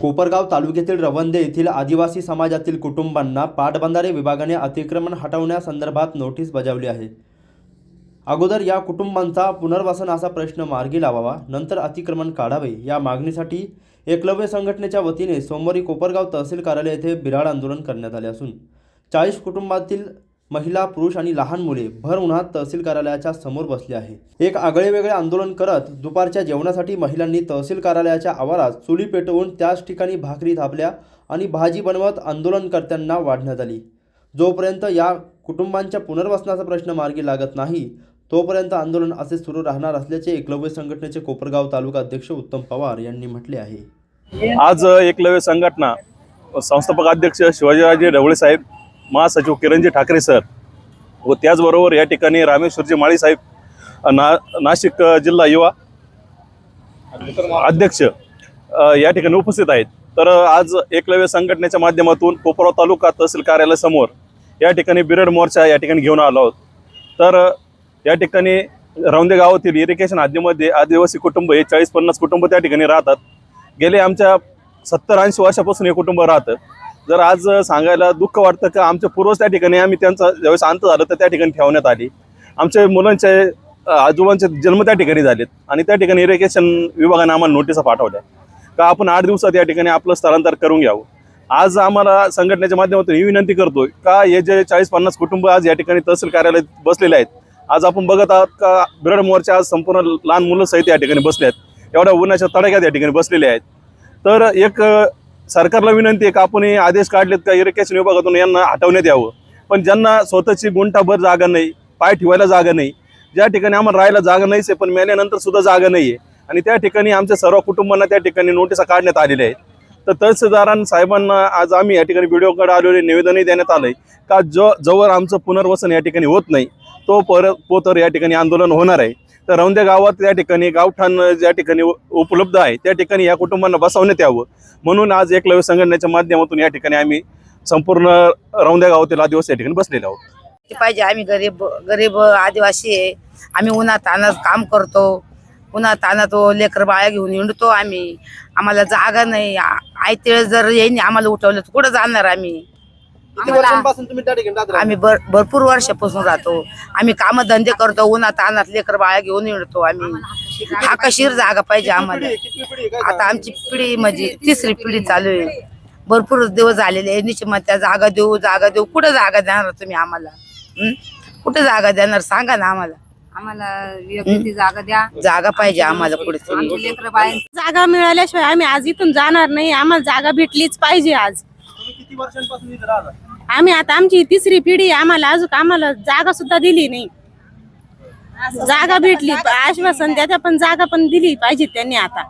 कोपरगाव तालुक्यातील रवंदे येथील आदिवासी समाजातील कुटुंबांना पाटबंधारे विभागाने अतिक्रमण हटवण्यासंदर्भात नोटीस बजावली आहे. अगोदर या कुटुंबांचा पुनर्वसनाचा प्रश्न मार्गी लावावा नंतर अतिक्रमण काढावे या मागणीसाठी एकलव्य संघटनेच्या वतीने सोमवारी कोपरगाव तहसील कार्यालय येथे बिराड आंदोलन करण्यात आले असून चाळीस कुटुंबातील महिला पुरुष आणि लहान मुले भर उन्हात तहसील कार्यालयाच्या समोर बसले आहे. एक आगळे वेगळे आंदोलन करत दुपारच्या जेवणासाठी महिलांनी तहसील कार्यालयाच्या आवारात चुली पेटवून त्याच ठिकाणी भाकरी थापल्या आणि भाजी बनवत आंदोलनकर्त्यांना वाढण्यात आली. जोपर्यंत या कुटुंबांच्या पुनर्वसनाचा प्रश्न मार्गी लागत नाही तोपर्यंत आंदोलन असे सुरू राहणार असल्याचे एकलव्य संघटनेचे कोपरगाव तालुका अध्यक्ष उत्तम पवार यांनी म्हटले आहे. आज एकलव्य संघटना संस्थापक अध्यक्ष शिवाजीराजे ढवळे साहेब महासचिव किरणजी ठाकरे सर व त्याचबरोबर या ठिकाणी रामेश्वरजी माळीसाहेब ना नाशिक जिल्हा युवा अध्यक्ष या ठिकाणी उपस्थित आहेत. तर आज एकलव्य संघटनेच्या माध्यमातून कोपराव तालुका तहसील कार्यालयासमोर या ठिकाणी बिरड मोर्चा या ठिकाणी घेऊन आलो आहोत. तर या ठिकाणी रौंदे गावातील इरिगेशन हद्दीमध्ये आदिवासी कुटुंब हे चाळीस पन्नास कुटुंब त्या ठिकाणी राहतात. गेले आमच्या सत्तर ऐंशी वर्षापासून हे कुटुंब राहतं. जर आज सांगायला दुःख वाटतं का आमचे पूर्वज त्या ठिकाणी आम्ही त्यांचा ज्यावेळेस अंत झालं तर त्या ठिकाणी ठेवण्यात आली. आमच्या मुलांचे आजोबांचे जन्म त्या ठिकाणी झालेत आणि त्या ठिकाणी इरिगेशन विभागाने आम्हाला नोटिसा पाठवल्या का आपण आठ दिवसात या ठिकाणी आपलं स्थलांतर करून घ्यावं. आज आम्हाला संघटनेच्या माध्यमातून ही विनंती करतो का हे जे चाळीस पन्नास कुटुंब आज या ठिकाणी तहसील कार्यालयात बसलेले आहेत आज आपण बघत आहात का बिरड मोर्चा आज संपूर्ण लहान मुलं सहित या ठिकाणी बसले आहेत. एवढ्या उन्हाच्या तडाख्यात या ठिकाणी बसलेले आहेत. तर एक सरकारला विनंती आहे का आपण हे आदेश काढलेत का इरिगेशन विभागातून यांना हटवण्यात यावं. पण ज्यांना स्वतःची गुंठाभर जागा नाही पाय ठेवायला जागा नाही ज्या ठिकाणी आम्हाला राहायला जागा नाहीच आहे पण मेल्यानंतर सुद्धा जागा नाही आहे आणि त्या ठिकाणी आमच्या सर्व कुटुंबांना त्या ठिकाणी नोटिसा काढण्यात आलेल्या आहेत. तर तहसीलदारां साहेबांना आज आम्ही या ठिकाणी व्हिडिओकडे आलेले निवेदनही देण्यात आलं आहे का जो जवळ आमचं पुनर्वसन या ठिकाणी होत नाही तो पर पोतर या ठिकाणी आंदोलन होणार आहे. तर रौंदे गावात त्या ठिकाणी गावठाण ज्या ठिकाणी उपलब्ध आहे त्या ठिकाणी या कुटुंबांना बसवण्यात यावं. म्हणून आज एकलव्य संघटनेच्या माध्यमातून या ठिकाणी आम्ही संपूर्ण रौंदे गावातील आदिवासी या ठिकाणी बसलेले आहोत. पाहिजे आम्ही गरीब गरीब आदिवासी आहे. आम्ही उन्हा तानात काम करतो. उन्हा तानात लेकर बाळा घेऊन हिंडतो आम्ही. आम्हाला जागा नाही. आ- आयते जर येईन आम्हाला उठवलं तर कुठं जाणार आम्ही? आम्हाला- तुम्ही त्या ठिकाणी राहत आम्ही भर भरपूर वर्षापासून राहतो. आम्ही काम धंदे करतो उन्हात तानात लेकर बाळा घेऊन हिंडतो आम्ही. हाकाशीर जागा पाहिजे आम्हाला. आता आमची पिढी म्हणजे तिसरी पिढी चालू आहे. भरपूर दिवस झालेले आहे. निश्चित मग त्या जागा देऊ जागा देऊ. कुठं जागा देणार तुम्ही आम्हाला? हं? कुठं जागा देणार? सांगा ना आम्हाला. आम्हाला योग्य ती जागा द्या. जागा पाहिजे आम्हाला कुठेतरी आमचे लेकरं बाळ जागा मिळाल्याशिवाय आम्ही आज इथून जाणार नाही. आम्हाला जागा भेटलीच पाहिजे आज. किती वर्षांपासून इथे राहता? आम्ही आता आमची तिसरी पिढी आम्हाला अजून आम्हाला जागा सुद्धा दिली नाही. जागा भेटली आश्वासन द्या पण जागा पण दिली पाहिजे त्यांनी आता.